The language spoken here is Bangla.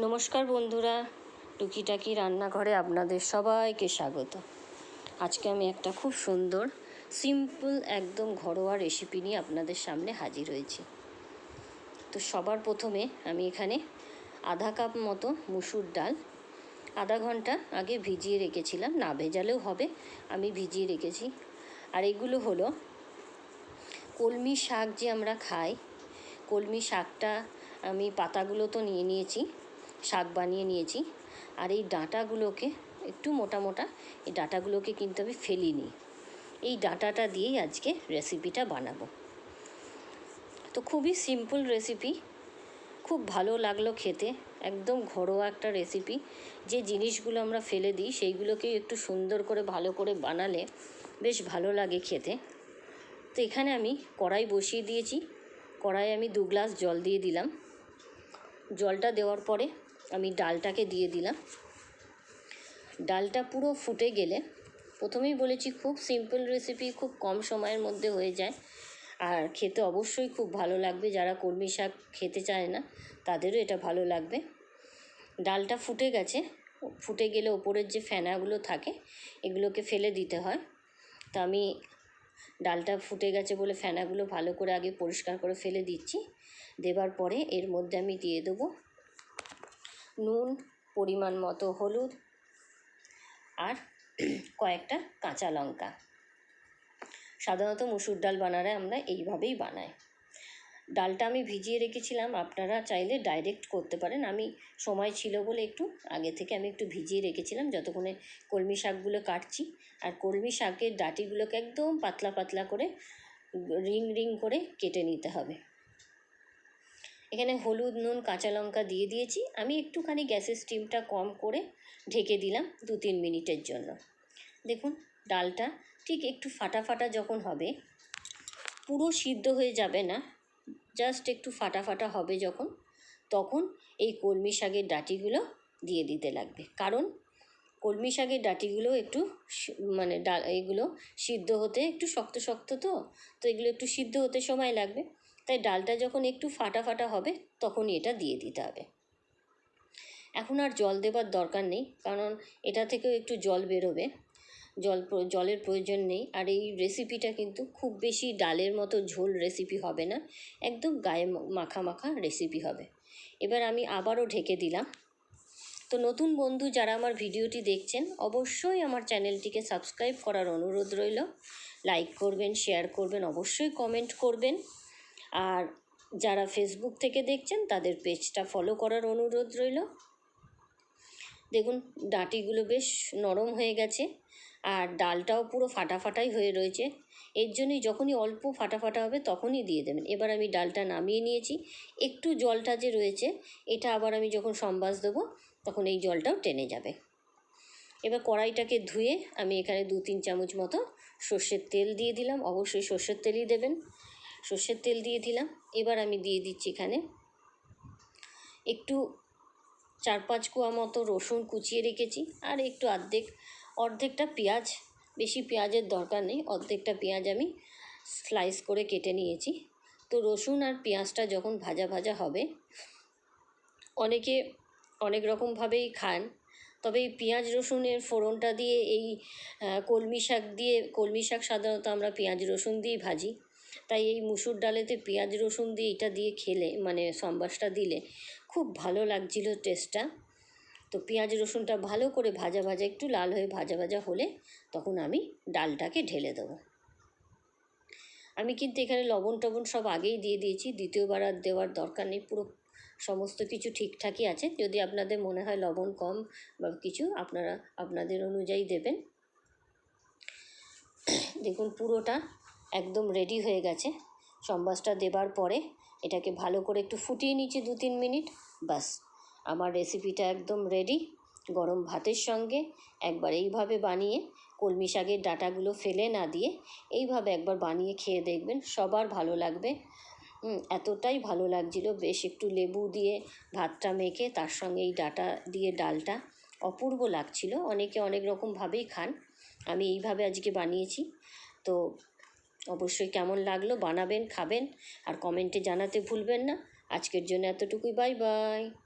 নমস্কার বন্ধুরা, টুকিটাকি রান্নাঘরে আপনাদের সবাইকে স্বাগত। আজকে আমি একটা খুব সুন্দর সিম্পল একদম ঘরোয়া রেসিপি নিয়ে আপনাদের সামনে হাজির হয়েছি। তো সবার প্রথমে আমি এখানে আধা কাপ মতো মুসুর ডাল, আধা ঘণ্টা আগে ভিজিয়ে রেখেছিলাম, না ভেজালেও হবে, আমি ভিজিয়ে রেখেছি। আর এগুলো হলো কলমি শাক যে আমরা খাই, কলমি শাকটা আমি পাতাগুলো তো নিয়ে নিয়েছি শাক বানিয়ে নিয়েছি। আর এই ডাঁটাগুলোকে, একটু মোটা মোটা, এই ডাঁটাগুলোকে কিন্তু আমি ফেলিনি। এই ডাঁটাটা দিয়েই আজকে রেসিপিটা বানাবো। তো খুবই সিম্পল রেসিপি। খুব ভালো লাগল খেতে। একদম ঘরোয়া একটা রেসিপি। যে জিনিসগুলো আমরা ফেলে দিই, সেইগুলোকে একটু সুন্দর করে, ভালো করে বানালে বেশ ভালো লাগে খেতে। তো এখানে আমি কড়াই বসিয়ে দিয়েছি। কড়াই আমি দু গ্লাস জল দিয়ে দিলাম। জলটা দেওয়ার পরে আমি ডালটাকে দিয়ে দিলাম। ডালটা পুরো ফুটে গেলে প্রথমেই বলেছি খুব সিম্পল রেসিপি খুব কম সময়ের মধ্যে হয়ে যায়। আর খেতে অবশ্যই খুব ভালো লাগবে। যারা কলমি শাক খেতে চায় না, তাদেরও এটা ভালো লাগবে। ডালটা ফুটে গেছে। ফুটে গেলে ওপরের যে ফেনাগুলো থাকে, এগুলোকে ফেলে দিতে হয়। তো আমি ডালটা ফুটে গেছে বলে ফেনাগুলো ভালো করে আগে পরিষ্কার করে ফেলে দিচ্ছি। দেবার পরে এর মধ্যে আমি দিয়ে দেবো নুন, পরিমাণ মতো হলুদ আর কয়েকটা কাঁচা লঙ্কা। সাধারণত মুসুর ডাল বানালে আমরা এইভাবেই বানাই। ডালটা আমি ভিজিয়ে রেখেছিলাম, আপনারা চাইলে ডাইরেক্ট করতে পারেন। আমি সময় ছিল বলে একটু আগে থেকে আমি একটু ভিজিয়ে রেখেছিলাম, যতক্ষণে কলমি শাকগুলো কাটছি। আর কলমি শাকের ডাঁটিগুলোকে একদম পাতলা পাতলা করে রিং রিং করে কেটে নিতে হবে। এখানে হলুদ, নুন, কাঁচা লঙ্কা দিয়ে দিয়েছি। আমি একটুখানি গ্যাসের স্টিমটা কম করে ঢেকে দিলাম দু তিন মিনিটের জন্য। দেখুন, ডালটা ঠিক একটু ফাটা ফাটা যখন হবে, পুরো সিদ্ধ হয়ে যাবে না জাস্ট একটু ফাটা ফাটা হবে যখন, তখন এই কলমি শাকের ডাঁটিগুলো দিয়ে দিতে লাগবে। কারণ কলমি শাকের ডাঁটিগুলো একটু মানে ডা, এগুলো সিদ্ধ হতে একটু শক্ত শক্ত তো তো এগুলো একটু সিদ্ধ হতে সময় লাগবে। তাই ডালটা যখন একটু ফাটা ফাটা হবে, তখনই এটা দিয়ে দিতে হবে। এখন আর জল দেবার দরকার নেই, কারণ এটা থেকেও একটু জল বেরোবে। জল জলের প্রয়োজন নেই, আর এই রেসিপিটা কিন্তু খুব বেশি ডালের মতো ঝোল রেসিপি হবে না, একদম গায়ে মাখা মাখা রেসিপি হবে। এবার আমি আবারও ঢেকে দিলাম। তো নতুন বন্ধু যারা আমার ভিডিওটি দেখছেন, অবশ্যই আমার চ্যানেলটিকে সাবস্ক্রাইব করার অনুরোধ রইল। লাইক করবেন শেয়ার করবেন, অবশ্যই কমেন্ট করবেন। আর যারা ফেসবুক থেকে দেখছেন, তাদের পেজটা ফলো করার অনুরোধ রইল। দেখুন, ডাঁটিগুলো বেশ নরম হয়ে গেছে আর ডালটাও পুরো ফাটাফাটাই হয়ে রয়েছে। এর জন্যই যখনই অল্প ফাটা ফাটা হবে, তখনই দিয়ে দেবেন। এবার আমি ডালটা নামিয়ে নিয়েছি। একটু জলটা যে রয়েছে, এটা আবার আমি যখন সম্বাস দেবো, তখন এই জলটাও টেনে যাবে। এবার কড়াইটাকে ধুয়ে আমি এখানে দু তিন চামচ মতো সর্ষের তেল দিয়ে দিলাম। অবশ্যই সর্ষের তেলই দেবেন। সর্ষের তেল দিয়ে দিলাম। এবার আমি দিয়ে দিচ্ছি এখানে একটু চার পাঁচ কোয়া মতো রসুন কুচিয়ে রেখেছি। আর একটু অর্ধেক, অর্ধেকটা পেঁয়াজ, বেশি পেঁয়াজের দরকার নেই, অর্ধেকটা পেঁয়াজ আমি স্লাইস করে কেটে নিয়েছি। তো রসুন আর পেঁয়াজটা যখন ভাজা ভাজা হবে, অনেকে অনেক রকমভাবেই খান, তবে এই পেঁয়াজ রসুনের ফোড়নটা দিয়ে এই কলমি শাক দিয়ে, কলমি শাক সাধারণত আমরা পেঁয়াজ রসুন দিয়েই ভাজি। তাই এই মুসুর ডালেতে পেঁয়াজ রসুন দিয়ে এটা দিয়ে খেলে মানে সম্বাসটা দিলে খুব ভালো লাগছিল টেস্টটা তো পেঁয়াজ রসুনটা ভালো করে ভাজা ভাজা, একটু লাল হয়ে ভাজা ভাজা হলে তখন আমি ডালটাকে ঢেলে দেবো। আমি কিন্তু এখানে লবণ টবণ সব আগেই দিয়ে দিয়েছি, দ্বিতীয়বার আর দেওয়ার দরকার নেই, পুরো সমস্ত কিছু ঠিকঠাকই আছে। যদি আপনাদের মনে হয় লবণ কম বা কিছু, আপনারা, আপনাদের অনুযায়ী দেবেন। দেখুন পুরোটা একদম রেডি হয়ে গেছে। সম্বাসটা দেবার পরে এটাকে ভালো করে একটু ফুটিয়ে নিচ্ছি দু তিন মিনিট বাস আমার রেসিপিটা একদম রেডি গরম ভাতের সঙ্গে একবার এইভাবে বানিয়ে কলমি শাকের ডাঁটাগুলো ফেলে না দিয়ে এইভাবে একবার বানিয়ে খেয়ে দেখবেন, সবার ভালো লাগবে। এতটাই ভালো লাগছিল, বেশ একটু লেবু দিয়ে ভাতটা মেখে তার সঙ্গে এই ডাঁটা দিয়ে ডালটা অপূর্ব লাগছিল। অনেকে অনেক রকমভাবেই খান। আমি এইভাবে আজকে বানিয়েছি। তো অবশ্যই কেমন লাগল? বানাবেন, খাবেন আর কমেন্টে জানাতে ভুলবেন না। আজকের জন্য এতটুকুই। Bye bye.